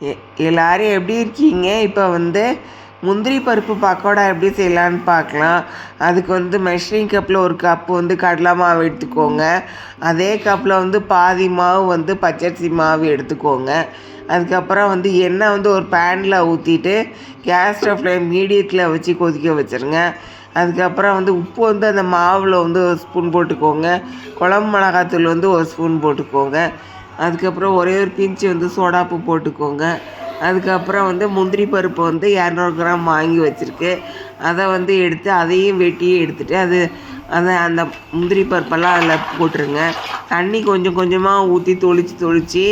எ- எல்லாரும் எப்படி இருக்கீங்க? இப்போ வந்து முந்திரி பருப்பு பக்கோடா எப்படி செய்யலான்னு பார்க்கலாம் அதுக்கு வந்து மெஷரிங் கப்பில் ஒரு கப்பு வந்து கடலை மாவு எடுத்துக்கோங்க. அதே கப்பில் வந்து பாதி மாவு வந்து பச்சரிசி மாவு எடுத்துக்கோங்க. அதுக்கப்புறம் வந்து எண்ணெய் வந்து ஒரு பேனில் ஊற்றிட்டு கேஸ் ஸ்டவ்வில் மீடியத்தில் வச்சு கொதிக்க வச்சுருங்க. அதுக்கப்புறம் வந்து உப்பு வந்து அந்த மாவில் வந்து ஒரு ஸ்பூன் போட்டுக்கோங்க. குழம்பு மிளகாத்தூள் வந்து ஒரு ஸ்பூன் போட்டுக்கோங்க. அதுக்கப்புறம் ஒரே ஒரு பிஞ்சு வந்து சோடாப்பு போட்டுக்கோங்க. அதுக்கப்புறம் வந்து முந்திரி பருப்பு வந்து இரநூறு கிராம் வாங்கி வச்சுருக்கு. அதை வந்து எடுத்து அதையும் வெட்டி எடுத்துகிட்டு அது அதை அந்த முந்திரி பருப்பெல்லாம் அதில் போட்டுருங்க. தண்ணி கொஞ்சம் கொஞ்சமாக ஊற்றி தொளிச்சு தொளிச்சு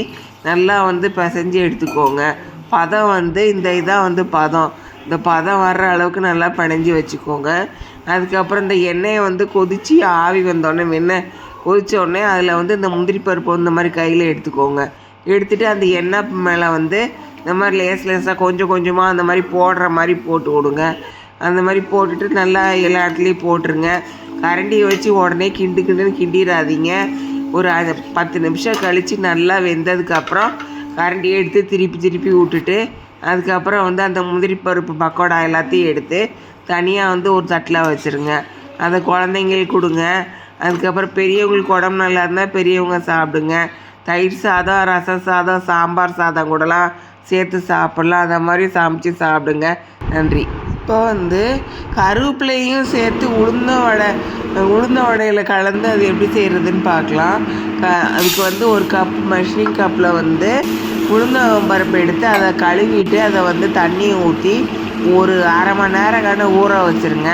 நல்லா வந்து பிசைஞ்சு எடுத்துக்கோங்க. பதம் வந்து இந்த இதாக வந்து பதம். இந்த பதம் வர்ற அளவுக்கு நல்லா பிணைஞ்சி வச்சுக்கோங்க. அதுக்கப்புறம் இந்த எண்ணெயை வந்து கொதித்து ஆவி வந்தோடனே வெண்ணெய் கொதித்த உடனே அதில் வந்து இந்த முந்திரி பருப்பு இந்த மாதிரி கையில் எடுத்துக்கோங்க. எடுத்துகிட்டு அந்த எண்ணெய் மேலே வந்து இந்த மாதிரி லேஸ் லேஸாக கொஞ்சம் கொஞ்சமாக அந்த மாதிரி போடுற மாதிரி போட்டு விடுங்க. அந்த மாதிரி போட்டுட்டு நல்லா எல்லா இடத்துலையும் போட்டுருங்க. கரண்டியை வச்சு உடனே கிண்டு கிண்டுன்னு கிண்டிடாதீங்க. ஒரு அது பத்து நிமிஷம் கழித்து நல்லா வெந்ததுக்கப்புறம் கரண்டியை எடுத்து திருப்பி திருப்பி விட்டுட்டு அதுக்கப்புறம் வந்து அந்த முந்திரி பருப்பு பக்கோடா எல்லாத்தையும் எடுத்து தனியாக வந்து ஒரு தட்டில் வச்சுருங்க. அதை குழந்தைங்களுக்கு கொடுங்க. அதுக்கப்புறம் பெரியவங்களுக்கு உடம்பு நல்லா இருந்தால் பெரியவங்க சாப்பிடுங்க. தயிர் சாதம் ரசம் சாதம் சாம்பார் சாதம் கூடலாம் சேர்த்து சாப்பிட்லாம். அதை மாதிரி சமைச்சு சாப்பிடுங்க. நன்றி. இப்போ வந்து கருவேப்பிலையும் சேர்த்து உளுந்த வடை உளுந்த வடையில் கலந்து அது எப்படி செய்கிறதுன்னு பார்க்கலாம். க அதுக்கு வந்து ஒரு கப் மெஷரிங் கப்பில் வந்து உளுந்த பருப்பு எடுத்து அதை கழுவிட்டு அதை வந்து தண்ணியை ஊற்றி ஒரு அரை மணி நேரம் கண்டு ஊற வச்சுருங்க.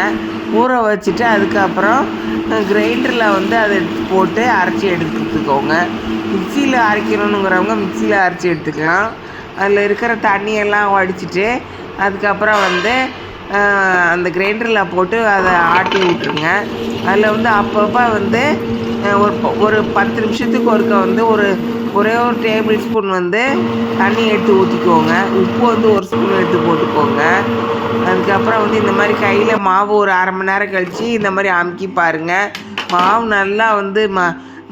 ஊற வச்சுட்டு அதுக்கப்புறம் கிரைண்டரில் வந்து அதை எடுத்து போட்டு அரைச்சி எடுத்துக்கோங்க. மிக்சியில் அரைக்கணுங்கிறவங்க மிக்சியில் அரைச்சி எடுத்துக்கலாம். அதில் இருக்கிற தண்ணியெல்லாம் வடிச்சிட்டு அதுக்கப்புறம் வந்து அந்த கிரைண்டரில் போட்டு அதை ஆட்டி விட்ருங்க அதில் வந்து அப்பப்போ வந்து ஒரு ஒரு பத்து நிமிஷத்துக்கு ஒருக்க வந்து ஒரு ஒரே ஒரு டேபிள் ஸ்பூன் வந்து தண்ணி எடுத்து ஊற்றிக்கோங்க உப்பு வந்து ஒரு ஸ்பூன் எடுத்து போட்டுக்கோங்க. அதுக்கப்புறம் வந்து இந்த மாதிரி கையில் மாவு ஒரு அரை மணி நேரம் கழித்து இந்த மாதிரி அமுக்கி பாருங்கள் மாவு நல்லா வந்து ம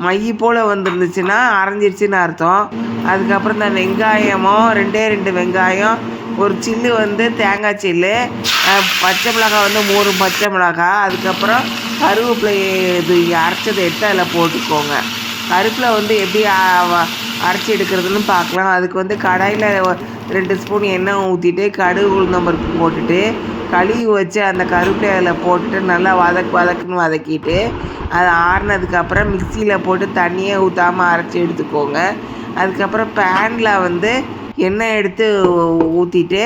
மைய போல் வந்துருந்துச்சுன்னா அரைஞ்சிருச்சுன்னு அர்த்தம். அதுக்கப்புறம் இந்த வெங்காயமும் ரெண்டே ரெண்டு வெங்காயம் ஒரு சில்லு வந்து தேங்காய் சில்லு பச்சை மிளகாய் வந்து மூணு பச்சை மிளகாய் அதுக்கப்புறம் கருவேப்பிலை இது அரைச்சதை எடுத்து அதில் போட்டுக்கோங்க. கருப்பில் வந்து எப்படி அரைச்சி எடுக்கிறதுன்னு பார்க்கலாம். அதுக்கு வந்து கடாயில் ரெண்டு ஸ்பூன் எண்ணெய் ஊற்றிட்டு கடுகு உளுந்தம்பருப்பு போட்டுட்டு கழுவி வச்சு அந்த கருவேப்பிலை அதில் போட்டுட்டு நல்லா வதக்கு வதக்குன்னு வதக்கிட்டு அது ஆறுனதுக்கப்புறம் மிக்சியில் போட்டு தண்ணியே ஊற்றாமல் அரைச்சி எடுத்துக்கோங்க. அதுக்கப்புறம் பேனில் வந்து எண்ணெய் எடுத்து ஊற்றிட்டு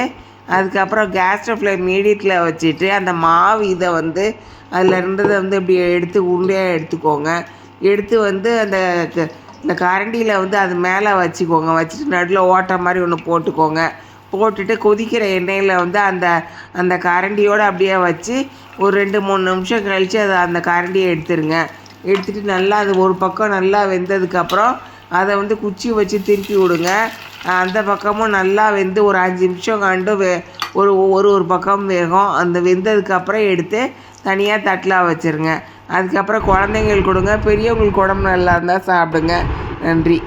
அதுக்கப்புறம் கேஸ் ஸ்டவ்வில் மீடியத்தில் வச்சுட்டு அந்த மாவு இதை வந்து அதில் இருந்ததை வந்து இப்படி எடுத்து உருண்டையாக எடுத்துக்கோங்க. எடுத்து வந்து அந்த இந்த கரண்டியில் வந்து அது மேலே வச்சுக்கோங்க. வச்சுட்டு நடுவில் ஓட்டை மாதிரி ஒன்று போட்டுக்கோங்க. போட்டுட்டு கொதிக்கிற எண்ணெயில் வந்து அந்த அந்த கரண்டியோடு அப்படியே வச்சு ஒரு ரெண்டு மூணு நிமிஷம் கழித்து அதை அந்த கரண்டியை எடுத்துருங்க. எடுத்துகிட்டு நல்லா அது ஒரு பக்கம் நல்லா வெந்ததுக்கப்புறம் அதை வந்து குச்சி வச்சு திருப்பி விடுங்க. அந்த பக்கமும் நல்லா வெந்து ஒரு அஞ்சு நிமிஷம் கண்டு வே ஒரு ஒரு ஒரு பக்கம் வேகும். அந்த வெந்ததுக்கப்புறம் எடுத்து தனியாக தட்டில் வச்சுருங்க. அதுக்கப்புறம் குழந்தைங்களுக்கு கொடுங்க பெரியவங்களுக்கு உடம்பு நல்லா இருந்தால் சாப்பிடுங்க. நன்றி.